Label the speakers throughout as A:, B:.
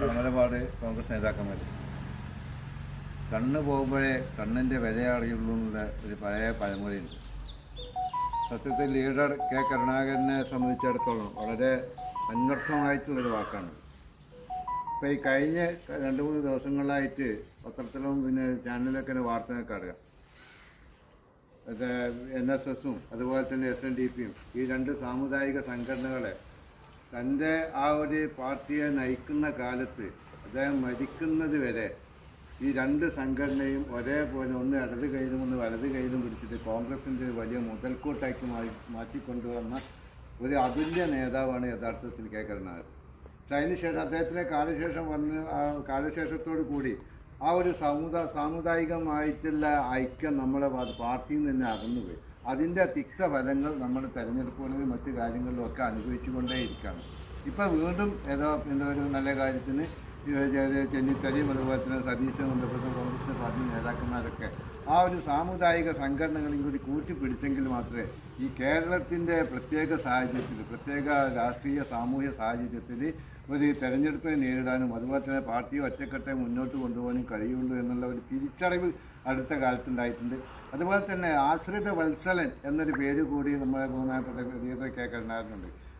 A: കടമലപാട് കോൺഗ്രസ് നേതാക്കന്മാർ കണ്ണ് പോകുമ്പോഴേ കണ്ണിന്റെ വില അറിയുള്ളൂ എന്നുള്ള ഒരു പഴയ പഴമൊഴിയുണ്ട്. സത്യത്തിൽ ലീഡർ കെ കരുണാകരനെ സംബന്ധിച്ചിടത്തോളം വളരെ അന്വർത്ഥമായിട്ടുള്ളൊരു വാക്കാണ്. ഇപ്പോൾ ഈ കഴിഞ്ഞ രണ്ട് മൂന്ന് ദിവസങ്ങളിലായിട്ട് പത്രത്തിലും പിന്നെ ചാനലിലൊക്കെ വാർത്തകളൊക്കെ അറിയാം എൻ എസ് എസും അതുപോലെ തന്നെ എസ് എൻ ഡി പിയും ഈ രണ്ട് സാമുദായിക സംഘടനകളെ തന്റെ ആ ഒരു പാർട്ടിയെ നയിക്കുന്ന കാലത്ത് അദ്ദേഹം മരിക്കുന്നത് വരെ ഈ രണ്ട് സംഘടനയും ഒരേപോലെ ഒന്ന് ഇടത് കയ്യിലും ഒന്ന് വലത് കയ്യിലും പിടിച്ചിട്ട് കോൺഗ്രസിന്റെ വലിയ മുതൽക്കൂട്ടാക്കി മാറി മാറ്റിക്കൊണ്ടുവന്ന ഒരു അതുല്യ നേതാവാണ് യഥാർത്ഥത്തിൽ കെ. കരുണാകരൻ. പക്ഷെ അതിനുശേഷം അദ്ദേഹത്തിന്റെ കാലശേഷം വന്ന് ആ കാലശേഷത്തോടു കൂടി ആ ഒരു സമുദായ സാമുദായികമായിട്ടുള്ള ഐക്യം നമ്മളെ പാർട്ടിയിൽ നിന്ന് തന്നെ അകന്നുപോയി. അതിന്റെ തിക്തഫലങ്ങൾ നമ്മൾ തിരഞ്ഞെടുപ്പുകളിലും മറ്റു കാര്യങ്ങളിലും ഒക്കെ അനുഭവിച്ചുകൊണ്ടേയിരിക്കുകയാണ്. ഇപ്പം വീണ്ടും ഏതോ എന്തോ ഒരു നല്ല കാര്യത്തിന് ചെന്നിത്തലയും അതുപോലെ തന്നെ സതീശനും ബന്ധപ്പെട്ട കോൺഗ്രസിന്റെ പാർട്ടി നേതാക്കന്മാരൊക്കെ ആ ഒരു സാമുദായിക സംഘടനകളും കൂടി കൂട്ടിപ്പിടിച്ചെങ്കിൽ മാത്രമേ ഈ കേരളത്തിന്റെ പ്രത്യേക സാഹചര്യത്തിൽ പ്രത്യേക രാഷ്ട്രീയ സാമൂഹ്യ സാഹചര്യത്തിൽ ഒരു തെരഞ്ഞെടുപ്പിനെ നേരിടാനും അതുപോലെ തന്നെ പാർട്ടിയെ ഒറ്റക്കെട്ടെ മുന്നോട്ട് കൊണ്ടുപോകാനും കഴിയുള്ളൂ എന്നുള്ള ഒരു തിരിച്ചറിവ് അടുത്ത കാലത്തുണ്ടായിട്ടുണ്ട്. അതുപോലെ തന്നെ ആശ്രിത വത്സലൻ എന്നൊരു പേര് കൂടി നമ്മുടെ ബഹുമാനപ്പെട്ട ലീഡർ കെ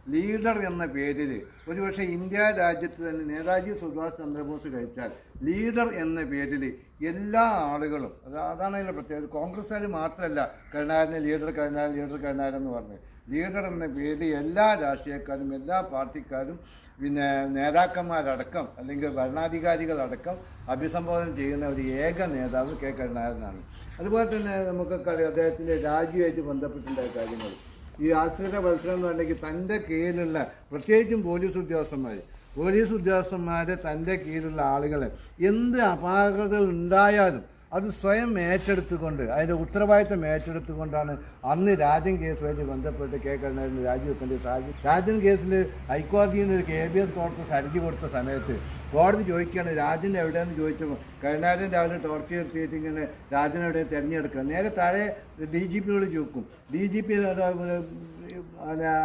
A: ലീഡർ എന്ന പേരിൽ ഒരുപക്ഷെ ഇന്ത്യ രാജ്യത്ത് തന്നെ നേതാജി സുഭാഷ് ചന്ദ്രബോസ് കഴിച്ചാൽ ലീഡർ എന്ന പേരിൽ എല്ലാ ആളുകളും അത് അതാണ് അതിന്റെ പ്രത്യേകത കോൺഗ്രസ്സുകാർ മാത്രമല്ല കരുണാകരനെ ലീഡർ കരുണാകരൻ ലീഡർ കരുണാകരൻ എന്ന് പറഞ്ഞത് ലീഡർ എന്ന പേരിൽ എല്ലാ രാഷ്ട്രീയക്കാരും എല്ലാ പാർട്ടിക്കാരും പിന്നെ നേതാക്കന്മാരടക്കം അല്ലെങ്കിൽ ഭരണാധികാരികളടക്കം അഭിസംബോധന ചെയ്യുന്ന ഒരു ഏക നേതാവ് കെ കരുണാകരനാണ്. അതുപോലെ തന്നെ നമുക്ക് അദ്ദേഹത്തിന്റെ രാജ്യമായിട്ട് ബന്ധപ്പെട്ടുണ്ടായ കാര്യങ്ങൾ. ഈ ആശ്രിത മത്സരം എന്ന് പറഞ്ഞെങ്കിൽ തന്റെ കീഴിലുള്ള പ്രത്യേകിച്ചും പോലീസ് ഉദ്യോഗസ്ഥന്മാർ. പോലീസ് ഉദ്യോഗസ്ഥന്മാരെ തന്റെ കീഴിലുള്ള ആളുകളെ എന്ത് അപാകതകൾ ഉണ്ടായാലും അത് സ്വയം ഏറ്റെടുത്തുകൊണ്ട് അതിന്റെ ഉത്തരവാദിത്തം ഏറ്റെടുത്തുകൊണ്ടാണ് അന്ന് രാജൻ കേസുമായിട്ട് ബന്ധപ്പെട്ട് കെ. കരുണാകരൻ രാജിവെക്കേണ്ട സാഹചര്യം. രാജൻ കേസിൽ ഹൈക്കോടതിയിൽ നിന്ന് കെ. ബി. എസ്. കോടതി ഹർജി കൊടുത്ത സമയത്ത് കോടതി ചോദിക്കുകയാണ് രാജൻ എവിടെയെന്ന് ചോദിച്ചപ്പോൾ കരുണാകരൻ രാവിലെ ടോർച്ച് എടുത്തിട്ട് ഇങ്ങനെ രാജൻ എവിടെ തിരഞ്ഞെടുക്കുക നേരെ താഴെ ഡി ജി പിയോട് ചോദിക്കും. ഡി ജി പി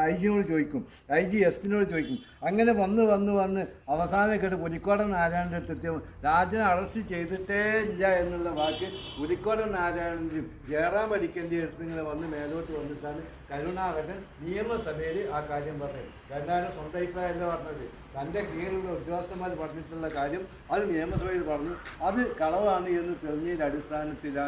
A: ഐ ജിയോട് ചോദിക്കും. ഐ ജി എസ് പിന്നോട് ചോദിക്കും. അങ്ങനെ വന്ന് വന്ന് വന്ന് കേട്ട് പുലിക്കോടൻ നാരായണന്റെ അടുത്തെത്തിയ രാജനെ അറസ്റ്റ് ചെയ്തിട്ടേ ഇല്ല എന്നുള്ള വാക്ക് പുലിക്കോടൻ നാരായണന്റെയും ജയറാം പഠിക്കേണ്ട അടുത്ത് ഇങ്ങനെ വന്ന് മേലോട്ട് വന്നിട്ടാണ് കരുണാകരൻ നിയമസഭയിൽ ആ കാര്യം പറഞ്ഞത്. കരുണാകരൻ സ്വന്തം അഭിപ്രായമല്ല പറഞ്ഞത്. തന്റെ കീഴിലുള്ള ഉദ്യോഗസ്ഥന്മാർ പറഞ്ഞിട്ടുള്ള കാര്യം അത് നിയമസഭയിൽ പറഞ്ഞു. അത് കളവാണ് എന്ന് തെളിഞ്ഞതിന്റെ അടിസ്ഥാനത്തിലാണ്